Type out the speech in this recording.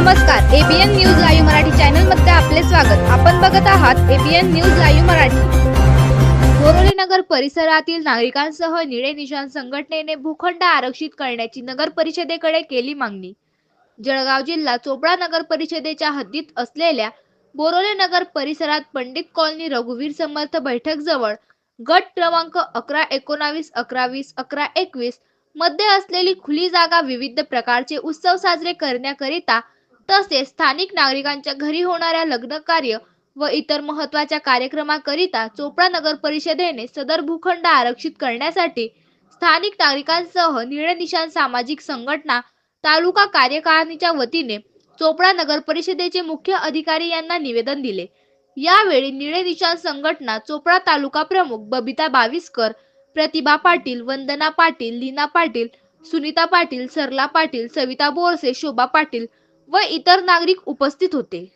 नमस्कार ABN news live Marathi चॅनलमध्ये आपले स्वागत. आपण बघत आहात ABN news live Marathi. Boroli Nagar परिसरातील नागरिकांसह निळे निशाण संघटनेने भूखंड आरक्षित करण्याची नगर परिषदेकडे केली मागणी. जळगाव जिल्हा चोपडा नगर परिषदेच्या हद्दीत असलेल्या बोरोले नगर परिसरात पंडित कॉलनी रघुवीर समर्थ बैठक जवळ गट क्रमांक अकरा एकोणावीस अकरा वीस अकरा एकवीसमध्ये असलेली खुली जागा विविध प्रकारचे उत्सव साजरे करण्याकरिता तसेच स्थानिक नागरिकांच्या घरी होणाऱ्या लग्न कार्य व इतर महत्त्वाच्या कार्यक्रमाकरिता चोपडा नगर परिषदेने सदर भूखंड आरक्षित करण्यासाठी स्थानिक नागरिकांसह निळे सामाजिक संघटना तालुका कार्यकारिणीच्या वतीने चोपडा नगर परिषदेचे मुख्य अधिकारी यांना निवेदन दिले. यावेळी निळे संघटना चोपडा तालुका प्रमुख बबिता बाविस्कर प्रतिभा पाटील वंदना पाटील लीना पाटील सुनीता पाटील सरला पाटील सविता बोरसे शोभा पाटील व इतर नागरिक उपस्थित होते.